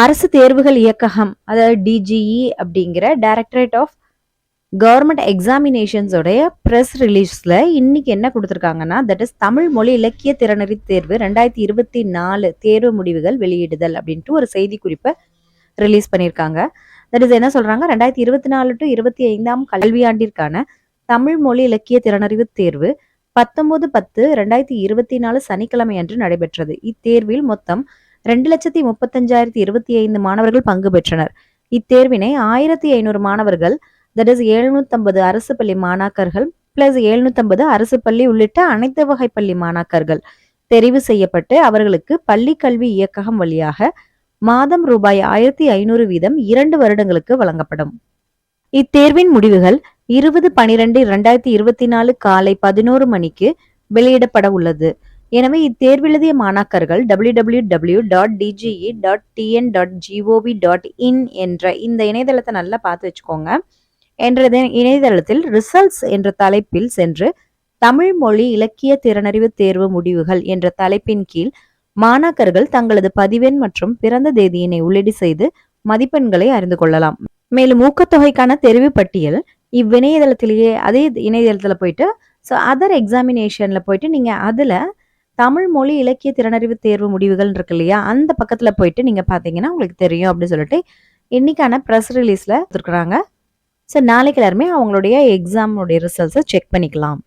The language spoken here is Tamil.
அரசு தேர்வுகள் இயக்ககம் அதாவது டிஜிஇ அப்படிங்கிற டைரக்டரேட் ஆஃப் கவர்மெண்ட் எக்ஸாமினேஷன்ஸோடைய ப்ரெஸ் ரிலீஸில் இன்னைக்கு என்ன கொடுத்துருக்காங்கன்னா தட் இஸ் தமிழ் மொழி இலக்கிய திறனறி தேர்வு ரெண்டாயிரத்தி இருபத்தி நாலு தேர்வு முடிவுகள் வெளியிடுதல் அப்படின்ட்டு ஒரு செய்தி குறிப்பை ரிலீஸ் பண்ணியிருக்காங்க. தட் இஸ் என்ன சொல்றாங்க? ரெண்டாயிரத்தி இருபத்தி நாலு டு இருபத்தி ஐந்தாம் கல்வியாண்டிற்கான தமிழ் மொழி இலக்கிய திறனறிவு தேர்வு பத்தொன்பது பத்து ரெண்டாயிரத்தி இருபத்தி நாலு சனிக்கிழமை அன்று நடைபெற்றது. இத்தேர்வில் மொத்தம் ரெண்டு லட்சத்தி முப்பத்தஞ்சாயிரத்தி இருபத்தி ஐந்து மாணவர்கள் பங்கு பெற்றனர். இத்தேர்வினை ஆயிரத்தி ஐநூறு மாணவர்கள் தட் இஸ் எழுநூத்தம்பது அரசு பள்ளி மாணாக்கர்கள் பிளஸ் எழுநூத்தம்பது அரசு பள்ளி உள்ளிட்ட அனைத்து வகை பள்ளி மாணாக்கர்கள். தெரிவு செய்யப்பட்டு அவர்களுக்கு பள்ளி கல்வி இயக்ககம் வழியாக மாதம் ரூபாய் ஆயிரத்தி ஐநூறு வீதம் இரண்டு வருடங்களுக்கு வழங்கப்படும். இத்தேர்வின் முடிவுகள் இருபது பனிரெண்டு இரண்டாயிரத்தி இருபத்தி நாலு காலை பதினோரு மணிக்கு வெளியிடப்பட உள்ளது. எனவே இத்தேர்வெழுதிய மாணாக்கர்கள் W W W dot DGE dot TN dot GOV dot in என்ற இந்த இணையதளத்தை நல்லா பார்த்து வச்சுக்கோங்க. என்ற இணையதளத்தில் ரிசல்ட்ஸ் என்ற தலைப்பில் சென்று தமிழ் மொழி இலக்கிய திறனறிவு தேர்வு முடிவுகள் என்ற தலைப்பின் கீழ் மாணாக்கர்கள் தங்களது பதிவெண் மற்றும் பிறந்த தேதியினை உள்ளீடு செய்து மதிப்பெண்களை அறிந்து கொள்ளலாம். மேலும் ஊக்கத்தொகைக்கான தெரிவு பட்டியல் இவ்விணையதளத்திலேயே அதே இணையதளத்தில் போயிட்டு ஸோ அதர் எக்ஸாமினேஷனில் போயிட்டு நீங்கள் அதில் தமிழ் மொழி இலக்கிய திறனறிவு தேர்வு முடிவுகள் இருக்கு இல்லையா? அந்த பக்கத்துல போயிட்டு நீங்க பாத்தீங்கன்னா உங்களுக்கு தெரியும் அப்படின்னு சொல்லிட்டு இன்னைக்கான ப்ரெஸ் ரிலீஸ்ல கொடுத்துருக்குறாங்க. ஸோ நாளைக்கு எல்லாருமே அவங்களுடைய எக்ஸாமுடைய ரிசல்ட்ஸை செக் பண்ணிக்கலாம்.